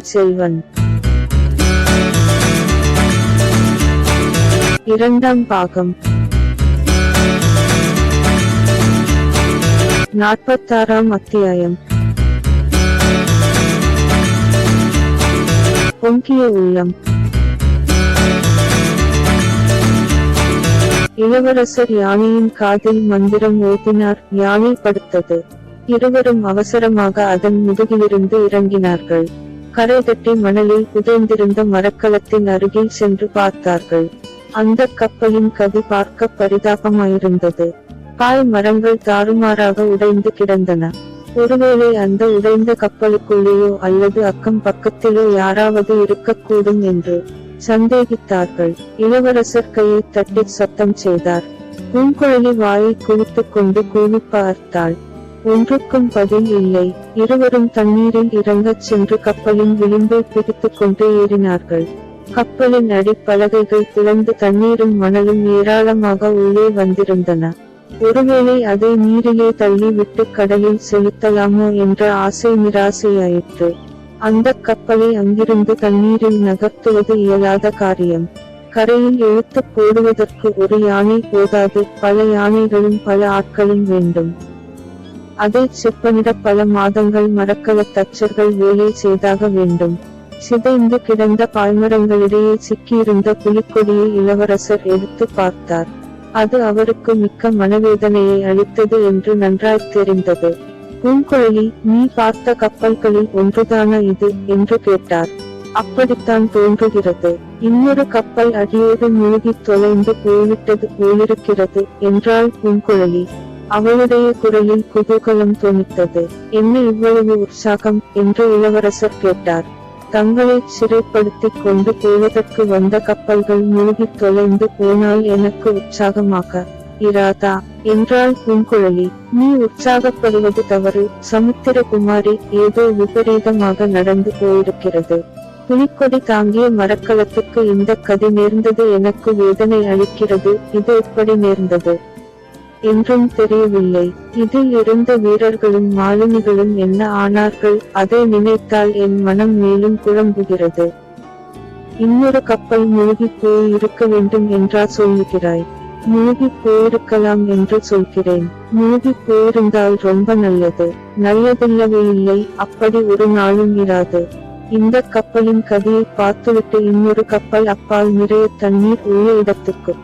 செல்வன். இரண்டாம் பாகம். நாற்பத்தாறாம் அத்தியாயம். பொங்கிய உள்ளம். இளவரசர் யானையின் காதில் மந்திரம் ஓதினார். யானை படுத்தது. இருவரும் அவசரமாக அதன் முதுகிலிருந்து இறங்கினார்கள். கரை தட்டி மணலில் புதைந்திருந்த மரக்கலத்தின் அருகில் சென்று பார்த்தார்கள். அந்த கப்பலின் கதி பார்க்க பரிதாபமாயிருந்தது. பாய் மரங்கள் தாறுமாறாக உடைந்து கிடந்தன. ஒருவேளை அந்த உடைந்த கப்பலுக்குள்ளேயோ அல்லது அக்கம் பக்கத்திலோ யாராவது இருக்கக்கூடும் என்று சந்தேகித்தார்கள். இளவரசர் கையை தட்டி சத்தம் செய்தார். பூங்குழலி வாயை குவித்துக் கொண்டு கூவி பார்த்தாள். ஒன்றுக்கும் பதில் இல்லை. இருவரும் தண்ணீரில் இறங்கச் சென்று கப்பலின் விளிம்பை பிடித்துக் கொண்டு ஏறினார்கள். கப்பலின் அடிப்பலகைகள் பிளந்து தண்ணீரும் மணலும் ஏராளமாக உள்ளே வந்திருந்தன. ஒருவேளை அதை நீரிலே தள்ளி விட்டு கடலில் செலுத்தலாமோ என்ற ஆசை நிராசையாயிற்று. அந்த கப்பலை அங்கிருந்து தண்ணீரில் நகர்த்துவது இயலாத காரியம். கரையில் இழுத்து போடுவதற்கு ஒரு யானை போதாது பல யானைகளும் பல ஆட்களும் வேண்டும். அதை செப்பனிட பல மாதங்கள் மரக்கல தச்சர்கள் வேலை செய்தாக வேண்டும். சிதைந்து கிடந்த பாய்மரங்களிடையே சிக்கியிருந்த புலிக்கொடியை இளவரசர் எடுத்து பார்த்தார். அது அவருக்கு மிக்க மனவேதனையை அளித்தது என்று நன்றாய் தெரிந்தது. பூங்குழலி நீ பார்த்த கப்பல்களில் ஒன்றுதான இது? என்று கேட்டார். அப்படித்தான் தோன்றுகிறது. இன்னொரு கப்பல் அடியோடு மூழ்கி தொலைந்து போய்விட்டது போலிருக்கிறது என்றாள் பூங்குழலி அவளுடைய குரலில் குதூகலம் தொனித்தது என்ன இவ்வளவு உற்சாகம்? என்று இளவரசர் கேட்டார். தங்களை சிறைப்படுத்திக் கொண்டு போவதற்கு வந்த கப்பல்கள் மூழ்கி தொலைந்து போனால் எனக்கு உற்சாகமாக. இராதா என்றாள் பூங்குழலி. நீ உற்சாகப்படுவது தவறு. சமுத்திரகுமாரி ஏதோ விபரீதமாக நடந்து போயிருக்கிறது. புலிக்கொடி தாங்கிய மரக்கலத்துக்கு இந்த கதி நேர்ந்தது எனக்கு வேதனை அளிக்கிறது. இது எப்படி நேர்ந்தது? என்றும் தெரியவில்லை. இதில் இருந்த வீரர்களும் மாலுமிகளும் என்ன ஆனார்கள் அதை நினைத்தால் என் மனம் மேலும் குழம்புகிறது. இன்னொரு கப்பல் மூழ்கி போய் இருக்க வேண்டும் என்றா சொல்லுகிறாய். மூழ்கி போயிருக்கலாம் என்று சொல்கிறேன். மூழ்கி போயிருந்தால் ரொம்ப நல்லது. நல்லதில்லவே இல்லை அப்படி ஒரு நாளும் இராது. இந்த கப்பலின் கதியை பார்த்துவிட்டு இன்னொரு கப்பல் அப்பால் நிறைய தண்ணீர் உள்ள இடத்துக்கு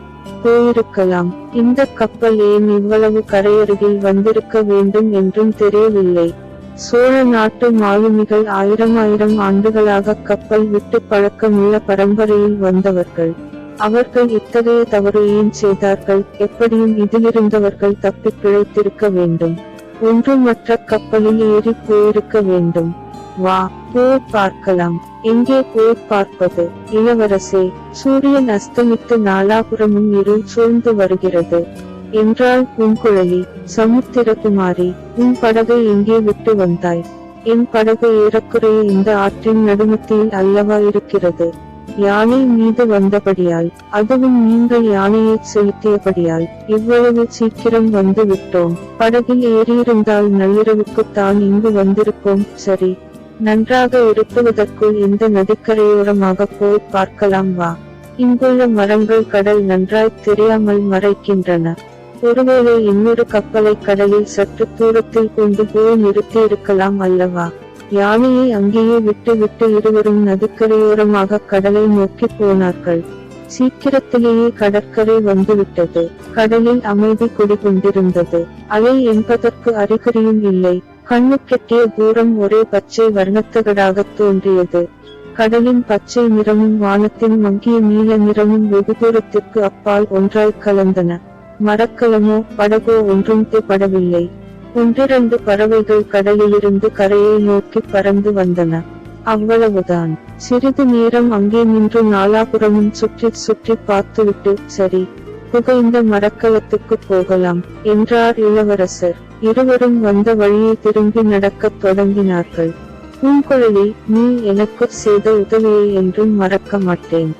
போயிருக்கலாம். இந்த கப்பல் ஏன் இவ்வளவு கரையருகில் வந்திருக்க வேண்டும் என்றும் தெரியவில்லை. சோழ நாட்டு மாலுமிகள் ஆயிரம் ஆயிரம் ஆண்டுகளாக கப்பல் விட்டு பழக்கமுள்ள பரம்பரையில் வந்தவர்கள். அவர்கள் இத்தகைய தவறு ஏன் செய்தார்கள்? எப்படியும் இதிலிருந்தவர்கள் தப்பி பிழைத்திருக்க வேண்டும். ஒன்று மற்ற கப்பலில் ஏறி போயிருக்க வேண்டும். வா போய் பார்க்கலாம். எங்கே போய் பார்ப்பது? இளவரசே சூரியன் அஸ்தமித்து நாலாபுறமும் இருள் சூழ்ந்து வருகிறது. என்றாள் பூங்குழலி சமுத்திரகுமாரி உன் படகை எங்கே விட்டு வந்தாய்? என் படகு ஏறக்குறைய இந்த ஆற்றின் நடுமத்தியில் அல்லவா இருக்கிறது? யானை மீது வந்தபடியால் அதுவும் நீங்கள் யானையை செலுத்தியபடியால் இவ்வளவு சீக்கிரம் வந்து விட்டோம். படகில் ஏறியிருந்தால் நள்ளிரவுக்குத்தான் இங்கு வந்திருப்போம் சரி. நன்றாக இருப்பதற்குள் இந்த நதிக்கரையோரமாக போய் பார்க்கலாம் வா. இங்குள்ள மரங்கள் கடல் நன்றாய் தெரியாமல் மறைக்கின்றன. ஒருவேளை இன்னொரு கப்பலை கடலில் சற்று தூரத்தில் கொண்டு போய் நிறுத்தி இருக்கலாம் அல்லவா? யானையை அங்கேயே விட்டு விட்டு இருவரும் நதிக்கரையோரமாக கடலை நோக்கி போனார்கள். சீக்கிரத்திலேயே கடற்கரை வந்துவிட்டது. கடலில் அமைதி குடிகொண்டிருந்தது. அலை என்பதற்கு அறிகுறியும் இல்லை. கண்ணுக்கெட்டிய தூரம் ஒரே பச்சை வர்ணத்தகடாகத் தோன்றியது. கடலின் பச்சை நிறமும் வானத்தின் மங்கிய நீல நிறமும் வெகு தூரத்திற்கு அப்பால் ஒன்றாய் கலந்தன. மரக்கலமோ படகோ ஒன்றும் தெப்படவில்லை ஒன்றிரண்டு பறவைகள் கடலிலிருந்து கரையை நோக்கி பறந்து வந்தன. அவ்வளவுதான். சிறிது நேரம் அங்கே நின்று நாலாபுறமும் சுற்றி சுற்றி பார்த்துவிட்டு சரி புகைந்த மரக்கலத்துக்கு போகலாம் என்றார் இளவரசர். இருவரும் வந்த வழியை திரும்பி நடக்கத் தொடங்கினார்கள். பூங்குழலி நீ எனக்கு செய்த உதவியை என்றும் மறக்க மாட்டேன்.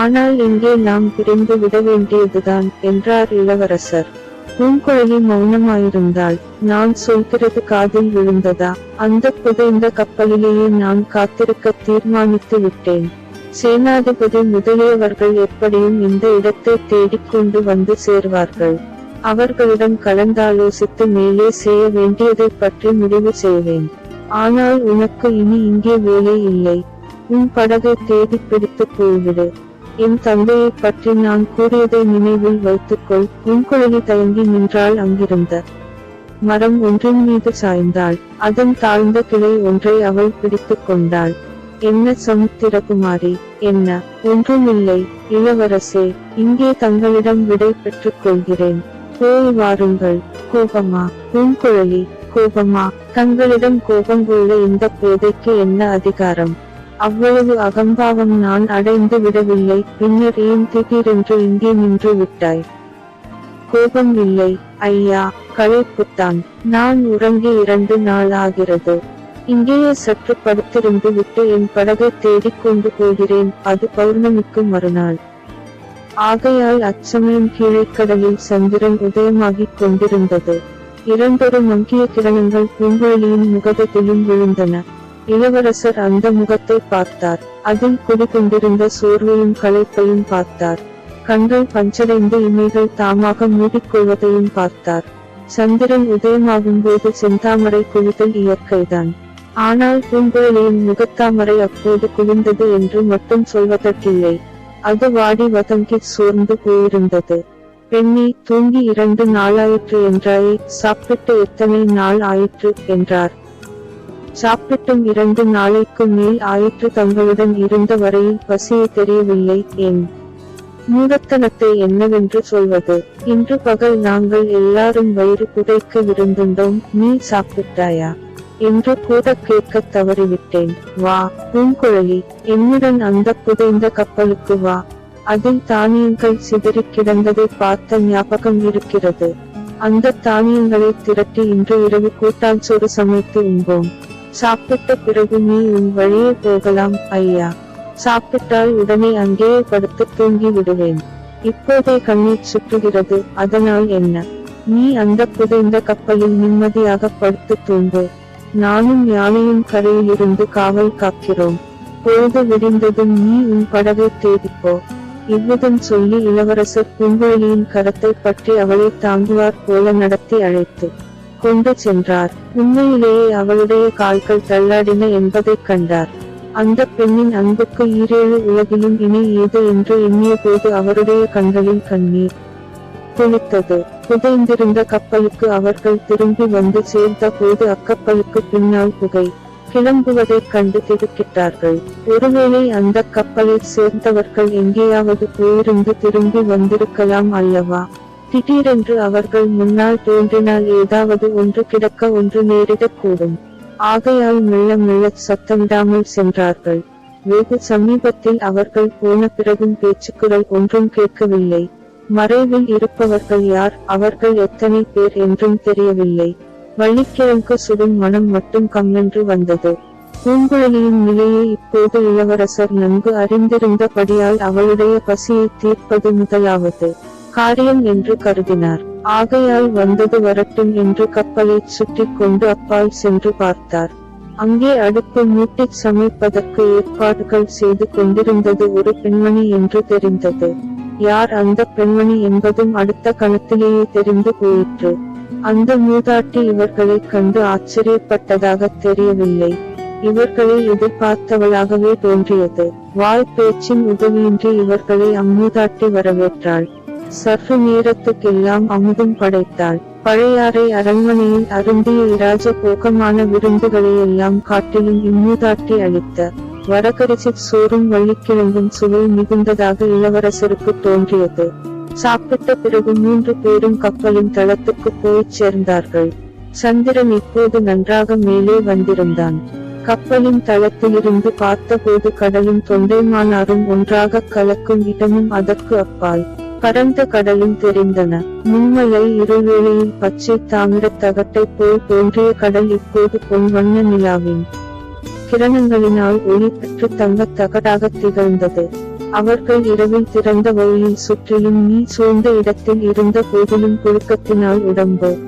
ஆனால் இங்கே நாம் பிரிந்து விட வேண்டியதுதான் என்றார் இளவரசர். பூங்குழலி மௌனமாயிருந்தாள். நான் சொல்கிறது காதில் விழுந்ததா? அந்த புதைந்த கப்பலிலேயே நான் காத்திருக்க தீர்மானித்து விட்டேன். சேனாதிபதி முதலியவர்கள் எப்படியும் இந்த இடத்தை தேடிக்கொண்டு வந்து சேர்வார்கள். அவர்களிடம் கலந்தாலோசித்து மேலே செய்ய வேண்டியதை பற்றி முடிவு செய்வேன். ஆனால் உனக்கு இனி இங்கே வேலை இல்லை. உன் படகை தேடி பிடித்து போய்விடு. என் தந்தையை பற்றி நான் கூறியதை நினைவில் வைத்துக்கொள். பூங்குழலி தயங்கி நின்றாள் அங்கிருந்த மரம் ஒன்றின் மீது சாய்ந்தாள். அதன் தாழ்ந்த கிளை ஒன்றை அவள் பிடித்துக் கொண்டாள். என்ன சமுத்திரகுமாரி என்ன? ஒன்றுமில்லை இளவரசே இங்கே தங்களிடம் விடை பெற்றுக் கொள்கிறேன். போய் வாருங்கள். கோபமா? பூங்குழலி கோபமா? தங்களிடம் கோபம் கொள்ள இந்த பேதைக்கு என்ன அதிகாரம்? அவ்வளவு அகம்பாவம் நான் அடைந்து விடவில்லை. பின்னர் ஏன் திடீரென்று இங்கே நின்று விட்டாய்? கோபம் இல்லை. ஐயா களைப்புத்தான். நான் உறங்கி இரண்டு நாள் ஆகிறது. இங்கேயே சற்று படுத்திருந்து விட்டு என் படகை தேடிக் கொண்டு போகிறேன். அது பௌர்ணமிக்கு மறுநாள். ஆகையால் அச்சமயம் கீழைக்கடலில் சந்திரன் உதயமாகிக் கொண்டிருந்தது. இரண்டொரு மங்கிய கிரணங்கள் பூங்குழலியின் முகதத்திலும் விழுந்தன. இளவரசர் அந்த முகத்தை பார்த்தார். அதில் குடிகொண்டிருந்த சோர்வையும் களைப்பையும் பார்த்தார். கண்கள் பஞ்சடைந்து இமைகள் தாமாக மூடிக்கொள்வதையும் பார்த்தார். சந்திரன் உதயமாகும் போது செந்தாமரை குவிதல் இயற்கைதான். ஆனால் பூங்குழலியின் முகத்தாமரை அப்போது குவிந்தது என்று மட்டும் சொல்வதற்கில்லை. அது வாடி வதங்கி சோர்ந்து போயிருந்தது. பெண்ணி தூங்கி இரண்டு நாளாயிற்று என்றாயே சாப்பிட்டு எத்தனை நாள் ஆயிற்று என்றார். சாப்பிட்டும் இரண்டு நாளைக்கு மேல் ஆயிற்று தங்களுடன் இருந்த வரையில் பசியை தெரியவில்லை என் மூடத்தனத்தை என்னவென்று சொல்வது? இன்று பகல் நாங்கள் எல்லாரும் வயிறு புதைக்க விருந்துண்டோம் நீ சாப்பிட்டாயா? என்று கூட கேட்க தவறிவிட்டேன். வா பூங்குழலி என்னுடன் அந்த புதைந்த கப்பலுக்கு வா. அதில் தானியங்கள் சிதறி கிடந்ததை பார்த்த ஞாபகம் இருக்கிறது. அந்த தானியங்களை திரட்டி இன்று இரவு கூட்டால் சோறு சமைத்து உண்போம். சாப்பிட்ட பிறகு நீ உன் வழியே போகலாம் ஐயா. சாப்பிட்டால் உடனே அங்கேயே படுத்து தூங்கி விடுவேன் இப்போதே கண்ணீர் சுற்றுகிறது அதனால் என்ன? நீ அந்த புதைந்த கப்பலில் நிம்மதியாக படுத்து தூங்கு. நானும் யானையும் கரையிலிருந்து காவல் காக்கிறோம். பொழுது விடிந்ததும் நீ உன் படவை தேடிப்போ இவ்விதம் சொல்லி இளவரசர் பூங்குழலியின் கரத்தை பற்றி அவளை தாங்குவார் போல நடத்தி அழைத்து. கொண்டு சென்றார். உண்மையிலேயே அவளுடைய கால்கள் தள்ளாடின என்பதைக் கண்டார். அந்த பெண்ணின் அன்புக்கு ஈரேழு உலகிலும் இணை ஏது என்று எண்ணிய போது அவருடைய கண்களில் கண்ணீர் துளித்தது. புதைந்திருந்த கப்பலுக்கு அவர்கள் திரும்பி வந்து சேர்ந்த போது அக்கப்பலுக்கு பின்னால் புகை கிளம்புவதைக் கண்டு திடுக்கிட்டார்கள். ஒருவேளை அந்த கப்பலில் சேர்ந்தவர்கள் எங்கேயாவது போயிருந்து திரும்பி வந்திருக்கலாம் அல்லவா? திடீரென்று அவர்கள் முன்னால் தோன்றினால் ஏதாவது ஒன்று கிடக்க ஒன்று நேரிடக்கூடும் ஆகையால் மெல்ல மெல்ல சத்தமிடாமல் சென்றார்கள். வெகு சமீபத்தில் அவர்கள் போன பிறகும் பேச்சுக்குரல் ஒன்றும் கேட்கவில்லை. மறைவில் இருப்பவர்கள் யார் அவர்கள் எத்தனை பேர் என்றும் தெரியவில்லை. வள்ளிக்கிழங்கு சுடும் மனம் மட்டும் கம்மென்று வந்தது. பூங்குழலியின் நிலையை இப்போது இளவரசர் நன்கு அறிந்திருந்தபடியால் அவளுடைய பசியை தீர்ப்பது முதலாவது. காரியம் என்று கருதினார். ஆகையால் வந்தது வரட்டும் என்று கப்பலைச் சுற்றி கொண்டு அப்பால் சென்று பார்த்தார். அங்கே அடுப்பு மூட்டிச் சமைப்பதற்கு ஏற்பாடுகள் செய்து கொண்டிருந்தது ஒரு பெண்மணி என்று தெரிந்தது. யார் அந்த பெண்மணி என்பதும் அடுத்த கணத்திலேயே தெரிந்து போயிற்று. அந்த மூதாட்டி இவர்களைக் கண்டு ஆச்சரியப்பட்டதாக தெரியவில்லை. இவர்களை எதிர்பார்த்தவளாகவே தோன்றியது. வாய் பேச்சின் உதவியின்றி இவர்களை அம்மூதாட்டி வரவேற்றாள். சற்று நேரத்துக்கெல்லாம் அமுதும் படைத்தாள். பழையாறை அரண்மனையில் அருந்திய இராஜ போகமான விருந்துகளையெல்லாம் காட்டிலும் இம்மூதாட்டி அளித்த வரகரிசி சோறும் வள்ளிக்கிழங்கும் சுவை மிகுந்ததாக இளவரசருக்கு தோன்றியது. சாப்பிட்ட பிறகு மூன்று பேரும் கப்பலின் தளத்துக்கு போய்ச் சேர்ந்தார்கள். சந்திரன் இப்போது நன்றாக மேலே வந்திருந்தான். கப்பலின் தளத்திலிருந்து பார்த்தபோது கடலும் தொண்டைமானாரும் ஒன்றாக கலக்கும் இடமும் அதற்கு அப்பால். பரந்த கடலும் தெரிந்தன. முன்மலை இருவேளையில் பச்சை தாமிரத் தகட்டைப் போல் தோன்றிய கடல் இப்போது பொன் வண்ண நிலாவின் கிரணங்களினால் ஒளி பெற்று தங்கத் தகடாக திகழ்ந்தது. அவர்கள் இரவில் திறந்த வழியில் சுற்றிலும் நீ சூழ்ந்த இடத்தில் இருந்த போதிலும் புழுக்கத்தினால் உடம்பு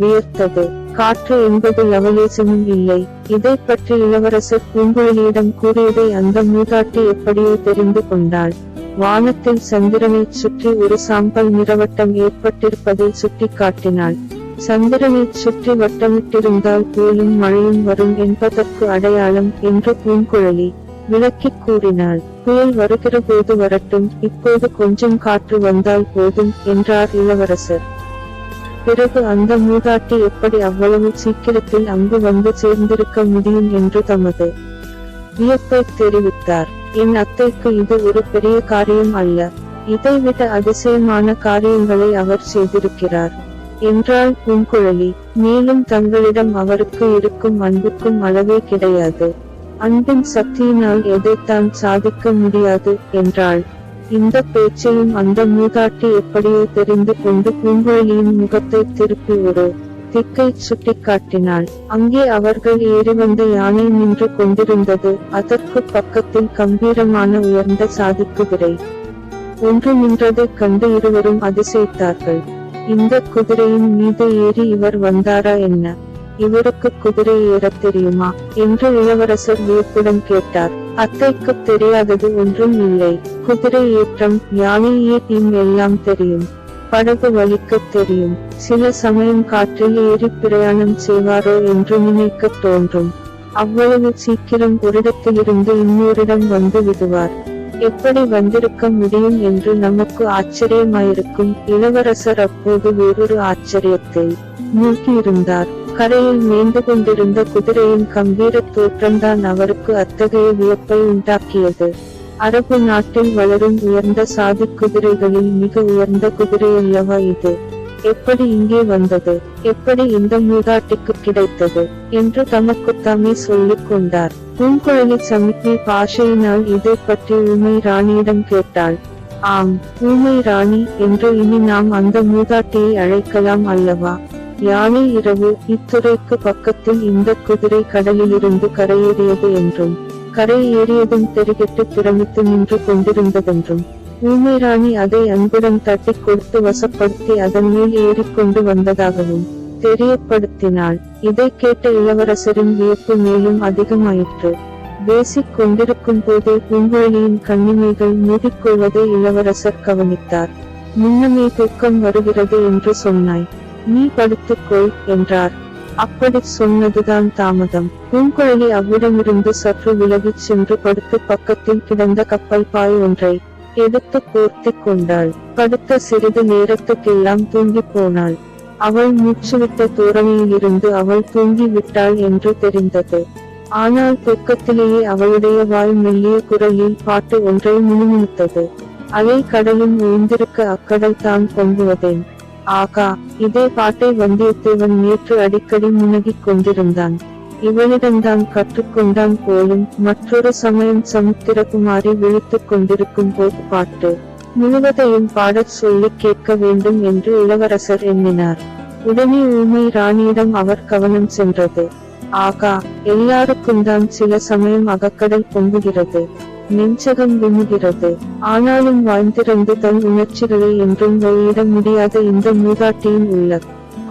வியர்த்தது. காற்று என்பது லவலேசமும் இல்லை. இதை பற்றி இளவரசர் பூங்குழலியிடம் கூறியதை அந்த மூதாட்டி எப்படியோ தெரிந்து கொண்டாள். வானத்தில் சந்திரனைச் சுற்றி ஒரு சாம்பல் நிறவட்டம் ஏற்பட்டிருப்பதை சுட்டிக்காட்டினாள். சந்திரனைச் சுற்றி வட்டமிட்டிருந்தால் போலும் மழையும் வரும் என்பதற்கு அடையாளம் என்று பூங்குழலி விளக்கிக் கூறினாள். புயல் வருகிற போது வரட்டும் இப்போது கொஞ்சம் காற்று வந்தால் போதும் என்றார் இளவரசர். பிறகு அந்த மூதாட்டி எப்படி அவ்வளவு சீக்கிரத்தில் அங்கு வந்து சேர்ந்திருக்க முடியும் என்று தமது வியப்பை தெரிவித்தார். என் அத்தைக்கு இது ஒரு பெரிய காரியம் அல்ல. இதைவிட அதிசயமான காரியங்களை அவர் செய்திருக்கிறார். என்றாள் பூங்குழலி மேலும் தங்களிடம் அவருக்கு இருக்கும் அன்புக்கும் அளவே கிடையாது. அன்பின் சக்தியினால் எதைத்தான் சாதிக்க முடியாது என்றாள். இந்த பேச்சையும் அந்த மூதாட்டி எப்படியோ தெரிந்து கொண்டு பூங்குழலியின் முகத்தை திருப்பி ஒரு திக்கை சுட்டிக்காட்டினாள். அங்கே அவர்கள் ஏறிவந்த யானை நின்று கொண்டிருந்தது. அதற்கு பக்கத்தில் கம்பீரமான உயர்ந்த சாதிக்குதிரை ஒன்று நின்றதைக் கண்டு இருவரும் அதிசயித்தார்கள். இந்த குதிரையின் மீது ஏறி இவர் வந்தாரா என்ன? இவருக்கு குதிரை ஏறத் தெரியுமா? என்று இளவரசர் வியப்புடன் கேட்டார். அத்தைக்கு தெரியாதது ஒன்றும் இல்லை. குதிரை ஏற்றம் யானை ஏற்றியும் எல்லாம் தெரியும். படகு வலிக்கத் தெரியும். சில சமயம் காற்றில் ஏறி பிரயாணம் செய்வாரோ என்று நினைக்கத் தோன்றும். அவ்வளவு சீக்கிரம் ஒரிடத்திலிருந்து இன்னொரிடம் வந்து விடுவார். எப்படி வந்திருக்க முடியும் என்று நமக்கு ஆச்சரியமாயிருக்கும். இளவரசர் அப்போது வேறொரு ஆச்சரியத்தை மூழ்கியிருந்தார் கரையில் மேய்ந்து கொண்டிருந்த குதிரையின் கம்பீர தோற்றம்தான் அவருக்கு அத்தகைய வியப்பை உண்டாக்கியது. அரபு நாட்டில் வளரும் உயர்ந்த சாதி குதிரைகளில் மிக உயர்ந்த குதிரையல்லவா இது? எப்படி இங்கே வந்தது? எப்படி இந்த மூதாட்டிக்கு கிடைத்தது? என்று தமக்குத்தாமே சொல்லிக் கொண்டார். பூங்குழலி சமிக்ஞை பாஷையினால் இதை பற்றி ஊமை ராணியிடம் கேட்டாள். ஆம் ஊமை ராணி என்று இனி நாம் அந்த மூதாட்டியை அழைக்கலாம் அல்லவா? யானை இரவு இத்துறைக்கு பக்கத்தில் இந்த குதிரை கடலிலிருந்து கரையேறியது என்றும் கரை ஏறியதும் தெரிகிட்டு பிரமித்து நின்று கொண்டிருந்ததென்றும் ஊமைராணி அதை அன்புடன் தட்டி கொடுத்து வசப்படுத்தி அதன் மேல் ஏறிக்கொண்டு வந்ததாகவும் தெரியப்படுத்தினாள். இதை கேட்ட இளவரசரின் வியப்பு மேலும் அதிகமாயிற்று. பேசிக் கொண்டிருக்கும் போதே பூங்குழலியின் கண்ணிமைகள் மூடிக்கொள்வதை இளவரசர் கவனித்தார். முன்னமே தூக்கம் வருகிறது என்று சொன்னாய். நீ படுத்துக்கொள் என்றார். அப்படி சொன்னதுதான் தாமதம். பூங்குழலி அவ்விடமிருந்து சற்று விலகிச் சென்று படுத்து பக்கத்தில் கிடந்த கப்பல் பாய் ஒன்றை எடுத்து போர்த்தி கொண்டாள். படுத்த சிறிது நேரத்துக்கெல்லாம் தூங்கி போனாள். அவள் மூச்சுவிட்ட தோரணையிலிருந்து அவள் தூங்கி விட்டாள் என்று தெரிந்தது. ஆனால் தூக்கத்திலேயே அவளுடைய வாய் மெல்லிய குரலில் பாட்டு ஒன்றை முணுமுணுத்தது. அலை கடலும் ஓய்ந்திருக்க அக்கடல் தான் பொங்குவதேன். ஆகா இதே பாட்டை வந்தியத்தேவன் நேற்று அடிக்கடி முனகிக் கொண்டிருந்தான். இவளிடம்தான் கற்றுக்கொண்டான் போலும் மற்றொரு சமயம் சமுத்திரகுமாரி விழித்துக் கொண்டிருக்கும் போது பாட்டு. முழுவதையும் பாடச் சொல்லி கேட்க வேண்டும் என்று இளவரசர் எண்ணினார். உடனே ஊமை ராணியிடம் அவர் கவனம் சென்றது. ஆகா எல்லாருக்கும் தான் சில சமயம் அகக்கடல் பொங்குகிறது. நெஞ்சகம் விமுகிறது ஆனாலும் வாழ்ந்திருந்து தன் உணர்ச்சிகளை என்றும் வெளியிட முடியாத இந்த மூதாட்டியின் உள்ள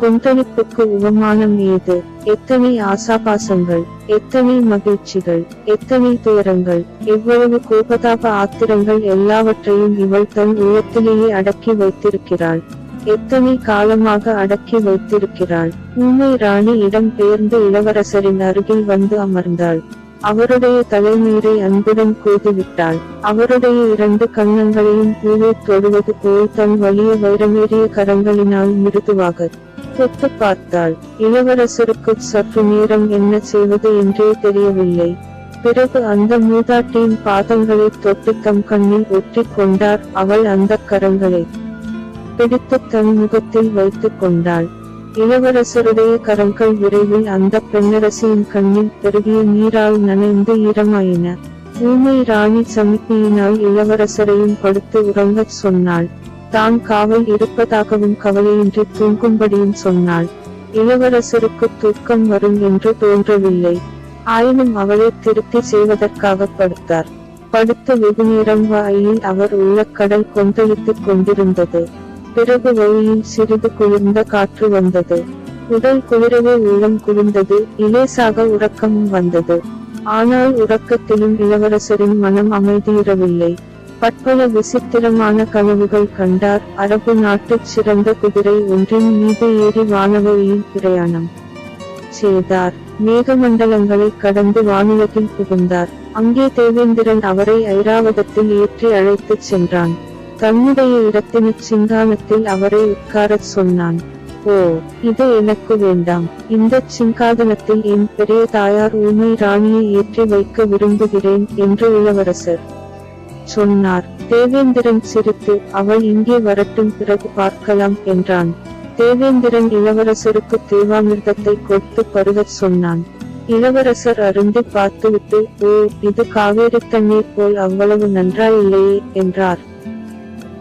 கொந்தளிப்புக்கு உபமானம் ஏது? எத்தனை ஆசாபாசங்கள் எத்தனை மகிழ்ச்சிகள் எத்தனை துயரங்கள் எவ்வளவு கோபதாப ஆத்திரங்கள் எல்லாவற்றையும் இவள் தன் உள்ளத்திலேயே அடக்கி வைத்திருக்கிறாள். எத்தனை காலமாக அடக்கி வைத்திருக்கிறாள். ஊமை ராணி இடம் பெயர்ந்து இளவரசரின் அருகில் வந்து அமர்ந்தாள். அவருடைய தலைநீரை அன்புடன் கொய்துவிட்டாள் அவருடைய இரண்டு கன்னங்களையும் கீழே தொடுவது போல் தன் வலிய வைரமேறிய கரங்களினால் மிருதுவாக தொத்து பார்த்தாள். இளவரசருக்கு சற்று நேரம் என்ன செய்வது என்றே தெரியவில்லை. பிறகு அந்த மூதாட்டியின் பாதங்களை தொட்டு தம் கண்ணில் ஒற்றிக் கொண்டார் அவள் அந்த கரங்களை. பிடித்து தன் முகத்தில் வைத்துக் கொண்டாள். இளவரசருடைய கரங்கள் விரைவில் அந்த பெண்ணரசியின் கண்ணில் பெருகிய நீரால் நனைந்து ஈரமாயின. ஊமை ராணி சமிப்பியினால் இளவரசரையும் படுத்து உறங்கச் சொன்னாள். தான் காவல் இருப்பதாகவும் கவலையின்றி தூங்கும்படியும் சொன்னாள். இளவரசருக்கு தூக்கம் வரும் என்று தோன்றவில்லை. ஆயினும் அவளை திருப்தி செய்வதற்காக படுத்தார். படுத்த வெகுநேரம் வாயில் அவர் உள்ள கடல் கொந்தளித்துக் கொண்டிருந்தது. பிறகு வழியில் சிறிது குளிர்ந்த காற்று வந்தது. உடல் குளிரவே உள்ளம் குளிர்ந்தது இலேசாக உறக்கமும் வந்தது. ஆனால் உறக்கத்திலும் இளவரசரின் மனம் அமைதியிடவில்லை பற்பல விசித்திரமான கனவுகள் கண்டார். அரபு நாட்டுச் சிறந்த குதிரை ஒன்றின் மீது ஏறி வானவழியில் பிரயாணம் செய்தார். மேகமண்டலங்களை கடந்து வானுலகில் புகுந்தார். அங்கே தேவேந்திரன் அவரை ஐராவதத்தில் ஏற்றி அழைத்துச் சென்றான். தன்னுடைய இடத்தினுச் சிங்கானத்தில் அவரை உட்காரச் சொன்னான். ஓ இது எனக்கு வேண்டாம். இந்தச் சிங்காதனத்தில் என் பெரிய தாயார் ஊமை ராணியை ஏற்றி வைக்க விரும்புகிறேன் என்று இளவரசர் சொன்னார். தேவேந்திரன் சிரித்து அவள் இங்கே வரட்டும் பிறகு பார்க்கலாம் என்றான். தேவேந்திரன் இளவரசருக்கு தேவாமிர்தத்தை கொடுத்து பருகச் சொன்னான். இளவரசர் அருந்தி பார்த்துவிட்டு ஓ இது காவேரி தண்ணீர் போல் அவ்வளவு நன்றாயில்லையே என்றார்.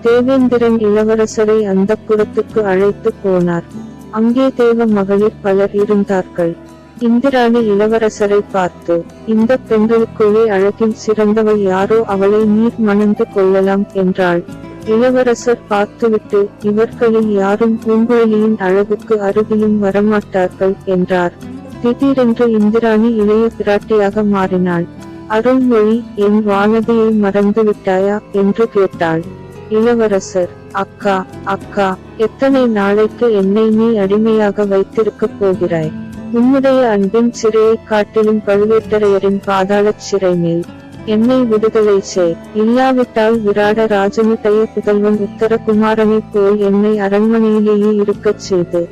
தேவேந்திரன் இளவரசரை அந்த புறத்துக்கு அழைத்து போனார். அங்கே தேவ மகளிர் பலர் இருந்தார்கள். இந்திராணி இளவரசரை பார்த்து இந்த பெண்களுக்குள்ளே அழகில் சிறந்தவள் யாரோ அவளை நீர் மணந்து கொள்ளலாம் என்றாள். இளவரசர் பார்த்துவிட்டு இவர்களில் யாரும் பூங்குழலியின் அழகுக்கு அருகிலும் வரமாட்டார்கள் என்றார். திடீரென்று இந்திராணி இளைய பிராட்டியாக மாறினாள். அருள்மொழி என் வானதியை மறந்து விட்டாயா என்று கேட்டாள். இளவரசர் அக்கா அக்கா எத்தனை நாளைக்கு என்னை நீ அடிமையாக வைத்திருக்கப் போகிறாய்? உன்னுடைய அன்பின் சிறையை காட்டிலும் பழுவேட்டரையரின் பாதாளச் சிறை மேல் என்னை விடுதலை செய். இல்லாவிட்டால் விராட ராஜனுடைய புதல்வன் உத்தரகுமாரனைப் போல் என்னை அரண்மனையிலேயே இருக்கச் செய்து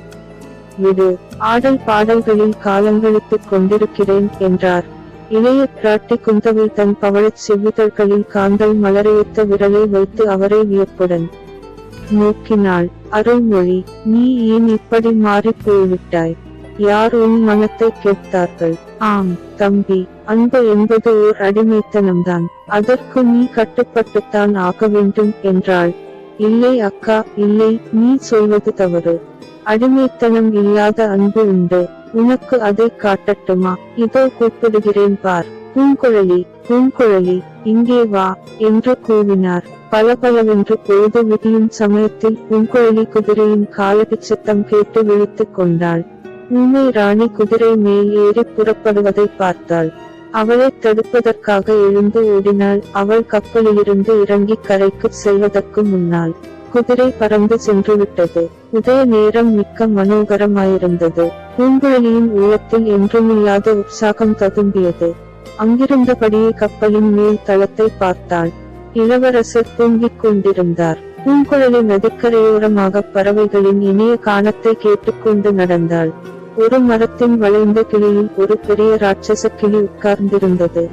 விடு. ஆடல் பாடல்களில் காலங்களித்துக் கொண்டிருக்கிறேன் என்றார். இளைய பிராட்டி குந்தவை தன் பவழச் செவ்விதழ்களில் காந்தல் மலரையொத்த விரலை வைத்து அவரை வியப்புடன் நோக்கினாள். அருள்மொழி நீ ஏன் இப்படி மாறிப் போய்விட்டாய்? யார் உன் மனத்தை கேட்டார்கள்? ஆம் தம்பி அன்பு என்பது ஓர் அடிமைத்தனம்தான். அதற்கு நீ கட்டுப்பட்டுத்தான் ஆக வேண்டும் என்றாள். இல்லை அக்கா இல்லை நீ சொல்வது தவறு. அடிமைத்தனம் இல்லாத அன்பு உண்டு. உனக்கு அதை காட்டட்டுமா? இதோ கூப்பிடுகிறேன் பார். பூங்குழலி பூங்குழலி இங்கே வா என்று கூவினார். பலபலவென்று பொழுது விடியும் சமயத்தில் பூங்குழலி குதிரையின் காலடி சத்தம் கேட்டு விழித்துக் கொண்டாள். ஊமை ராணி குதிரை மேல் ஏறி புறப்படுவதை பார்த்தாள். அவளை தடுப்பதற்காக எழுந்து ஓடினாள். அவள் கப்பலிலிருந்து இறங்கி கரைக்கு செல்வதற்கு முன்னால். குதிரை பறந்து சென்றுவிட்டது. உதய நேரம் மிக்க மனோகரமாயிருந்தது. பூங்குழலியின் உள்ளத்தில் என்றுமில்லாத உற்சாகம் ததும்பியது. அங்கிருந்தபடியே கப்பலின் மேல் தளத்தை பார்த்தாள் இளவரசர் தூங்கிக் கொண்டிருந்தார். பூங்குழலி நதிக்கரையோரமாக பறவைகளின் இனிய கானத்தை கேட்டுக்கொண்டு நடந்தாள். ஒரு மரத்தின் வளைந்த கிளியில் ஒரு பெரிய ராட்சச கிளி உட்கார்ந்திருந்தது.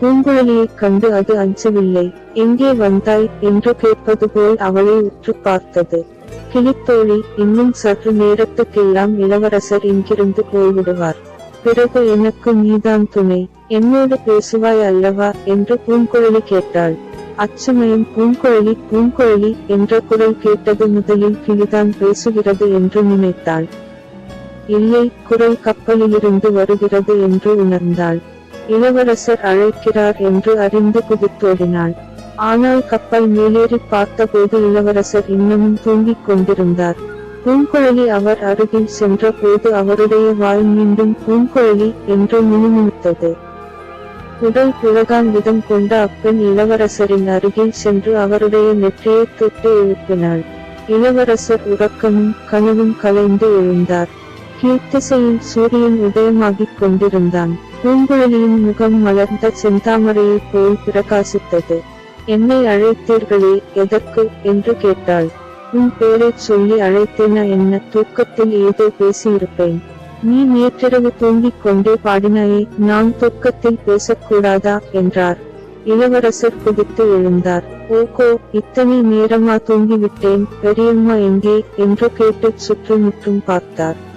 பூங்குழலியைக் கண்டு அது அஞ்சவில்லை. எங்கே வந்தாய்? என்று கேட்பது போல் அவளை உற்று பார்த்தது. கிளித்தோழி இன்னும் சற்று நேரத்துக்கெல்லாம் இளவரசர் இங்கிருந்து போய்விடுவார். பிறகு எனக்கு நீதான் துணை. என்னோடு பேசுவாய் அல்லவா? என்று பூங்குழலி கேட்டாள். அச்சமயம் பூங்குழலி பூங்குழலி என்ற குரல் கேட்டது முதலில் கிளிதான் பேசுகிறது என்று நினைத்தாள். இல்லை குரல் கப்பலிலிருந்து வருகிறது என்று உணர்ந்தாள். இளவரசர் அழைக்கிறார் என்று அறிந்து குதித்தோடினாள். ஆனால் கப்பல் மேலேறி பார்த்தபோது இளவரசர் இன்னமும் தூங்கிக் கொண்டிருந்தார். பூங்குழலி அவர் அருகில் சென்ற போது அவருடைய வாய் மீண்டும் பூங்குழலி என்று முணுமுணுத்தது. உடல் புலகான் விதம் கொண்ட அப்பெண் இளவரசரின் அருகில் சென்று அவருடைய நெற்றியை தொட்டு எழுப்பினாள். இளவரசர் உறக்கமும் கனவும் கலைந்து எழுந்தார். கீழ்த்திசையில் சூரியன் உதயமாகிக் கொண்டிருந்தான். பூங்குழலியின் முகம் மலர்ந்த செந்தாமரையைப் போல் பிரகாசித்தது. என்னை அழைத்தீர்களே எதற்கு என்று கேட்டாள். உன் பேரைச் சொல்லி அழைத்தேனா என்ன தூக்கத்தில் ஏதோ பேசியிருப்பேன். நீ நேற்றிரவு தூங்கிக் கொண்டே பாடினாயே நான் தூக்கத்தில் பேசக்கூடாதா என்றார். இளவரசர் குதித்து எழுந்தார். ஓகோ இத்தனை நேரமா தூங்கிவிட்டேன் பெரியம்மா எங்கே என்று கேட்டுச் சுற்றுமுற்றும் பார்த்தார்.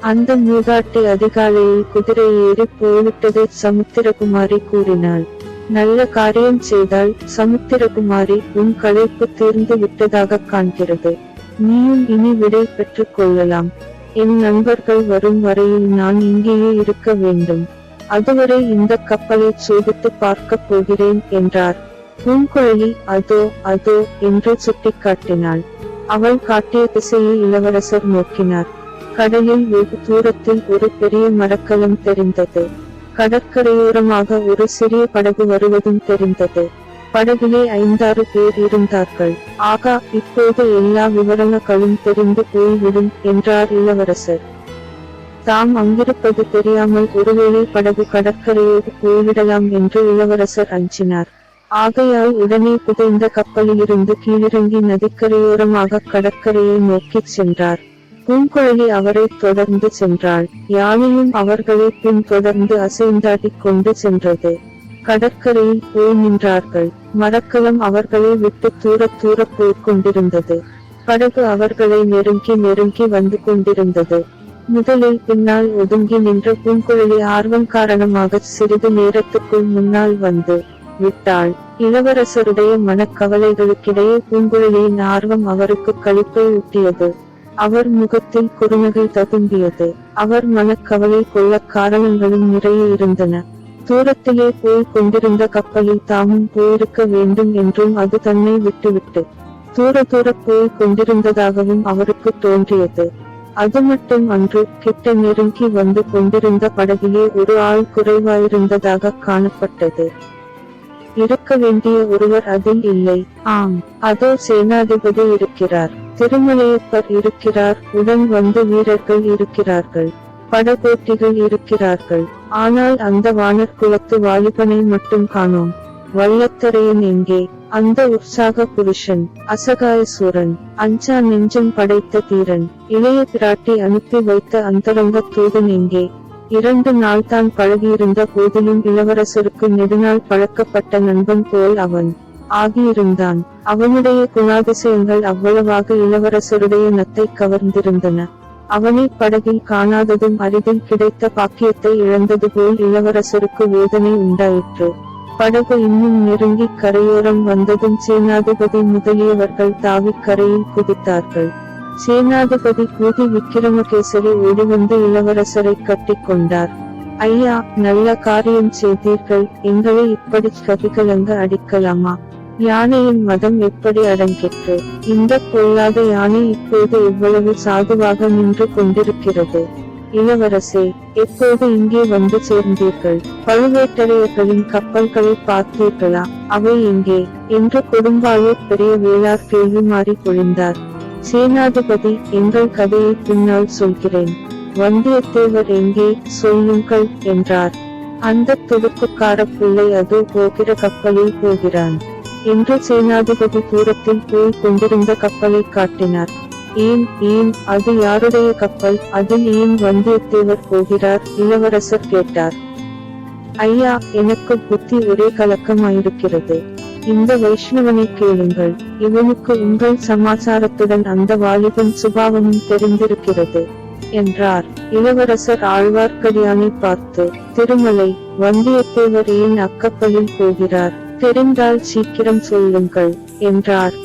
அந்த மூதாட்டி அதிகாலையில் குதிரை ஏறி போய்விட்டதை சமுத்திரகுமாரி கூறினாள். நல்ல காரியம் செய்தால் சமுத்திரகுமாரி உன் களைப்பு தீர்ந்து விட்டதாக காண்கிறது. நீயும் இனி விடை பெற்றுக் கொள்ளலாம். என் நண்பர்கள் வரும் வரையில் நான் இங்கேயே இருக்க வேண்டும். அதுவரை இந்த கப்பலை சோதித்து பார்க்கப் போகிறேன் என்றார். பூங்குழலி அதோ அதோ என்று சுட்டிக்காட்டினாள். அவள் காட்டிய திசையை இளவரசர் நோக்கினார். கடலில் வெகு தூரத்தில் ஒரு பெரிய மரக்கலம் தெரிந்தது. கடற்கரையோரமாக ஒரு சிறிய படகு வருவதும் தெரிந்தது. படகிலே ஐந்தாறு பேர் இருந்தார்கள். ஆகா இப்போது எல்லா விவரங்களும் தெரிந்து போய்விடும் என்றார் இளவரசர். தாம் அங்கிருப்பது தெரியாமல் ஒருவேளை படகு கடற்கரையோடு போய்விடலாம் என்று இளவரசர் அஞ்சினார். ஆகையால் உடனே புதைந்த கப்பலிலிருந்து கீழிறங்கி நதிக்கரையோரமாக கடற்கரையை நோக்கிச் சென்றார். பூங்குழலி அவரைத் தொடர்ந்து சென்றாள். யானையும் அவர்களை பின் தொடர்ந்து அசைந்தாட்டிக் கொண்டு சென்றது. கடற்கரையில் போய் நின்றார்கள். மரக்கலம் அவர்களை விட்டு தூரத் தூரப் போய்க் கொண்டிருந்தது. படகு அவர்களை நெருங்கி நெருங்கி வந்து கொண்டிருந்தது. முதலில் பின்னால் ஒதுங்கி நின்ற பூங்குழலி ஆர்வம் காரணமாக சிறிது நேரத்துக்குள் முன்னால் வந்து விட்டாள். இளவரசருடைய மனக்கவலைகளுக்கிடையே பூங்குழலியின் ஆர்வம் அவருக்கு களிப்பை ஊட்டியது. அவர் முகத்தில் குறுநகை ததும்பியது. அவர் மனக்கவலை கொள்ள காரணங்களும் நிறைய இருந்தன. தூரத்திலே போய் கொண்டிருந்த கப்பலில் தாமும் போயிருக்க வேண்டும் என்றும் அது தன்னை விட்டுவிட்டு தூர தூர போய் கொண்டிருந்ததாகவும் அவருக்கு தோன்றியது. அது மட்டும் அன்று கிட்ட நெருங்கி வந்து கொண்டிருந்த படகிலே ஒரு ஆள் குறைவாயிருந்ததாக காணப்பட்டது. இருக்க வேண்டிய ஒருவர் அதில் இல்லை. ஆம் அதோ சேனாதிபதி இருக்கிறார். திருமலையப்பர் இருக்கிறார். உடன் வந்து வீரர்கள் இருக்கிறார்கள். படகோட்டிகள் இருக்கிறார்கள். ஆனால் அந்த வானர் குலத்து வாலிபனை மட்டும் காணோம். வல்லத்தரையன் எங்கே? அந்த உற்சாக புருஷன் அசகாய சூரன் அஞ்சா நெஞ்சம் படைத்த தீரன் இளைய பிராட்டி அனுப்பி வைத்த அந்தரங்க தூதன் எங்கே? இரண்டு நாள் தான் பழகியிருந்த போதிலும் இளவரசருக்கு நெடுநாள் பழக்கப்பட்ட நண்பன் போல் அவன் ஆகியிருந்தான். அவனுடைய குணாதிசயங்கள் அவ்வளவாக இளவரசருடைய நத்தை கவர்ந்திருந்தன. அவனை படகில் காணாததும் அரிதில் கிடைத்த பாக்கியத்தை இழந்தது போல் இளவரசருக்கு வேதனை உண்டாயிற்று. படகு இன்னும் நெருங்கி கரையோரம் வந்ததும் சேனாதிபதி முதலியவர்கள் தாவிக் கரையில் குதித்தார்கள். சேனாதிபதி பூதி விக்கிரமகேசரி ஓடிவந்து இளவரசரை கட்டிக்கொண்டார். ஐயா நல்ல காரியம் செய்தீர்கள். எங்களை இப்படி கதிகலங்க அடிக்கலாமா? யானையின் மதம் எப்படி அடங்கிற்று இந்த பொல்லாத யானை இப்போது இவ்வளவு சாதுவாக நின்று கொண்டிருக்கிறது? இளவரசே எப்போது இங்கே வந்து சேர்ந்தீர்கள்? பழுவேட்டரையர்களின் கப்பல்களை பார்த்தீர்களா? அவை எங்கே என்று கொடும்பாளூர் பெரிய வேளார் கேள்வி மாறி பொழிந்தார் சேனாதிபதி எங்கள் கதையை பின்னால் சொல்கிறேன். வந்தியத்தேவர் எங்கே சொல்லுங்கள் என்றார். அந்த துடுப்புக்கார பிள்ளை அதோ போகிற கப்பலில் போகிறான். என்று சேனாதிபதி தூரத்தில் போய் கொண்டிருந்த கப்பலை காட்டினார். ஏன் ஏன் அது யாருடைய கப்பல்? அதில் ஏன் வந்தியத்தேவர் போகிறார்? இளவரசர் கேட்டார். ஐயா எனக்கு புத்தி ஒரே கலக்கமாயிருக்கிறது. இந்த வைஷ்ணவனை கேளுங்கள். இவனுக்கு உங்கள் சமாச்சாரத்துடன் அந்த வாலிபன் சுபாவமும் தெரிந்திருக்கிறது என்றார். இளவரசர் ஆழ்வார்க்கடியானை பார்த்து திருமலை வந்தியத்தேவர் ஏன் அக்கப்பலில் போகிறார்? தெரிந்தால் சீக்கிரம் சொல்லுங்கள் என்றார்.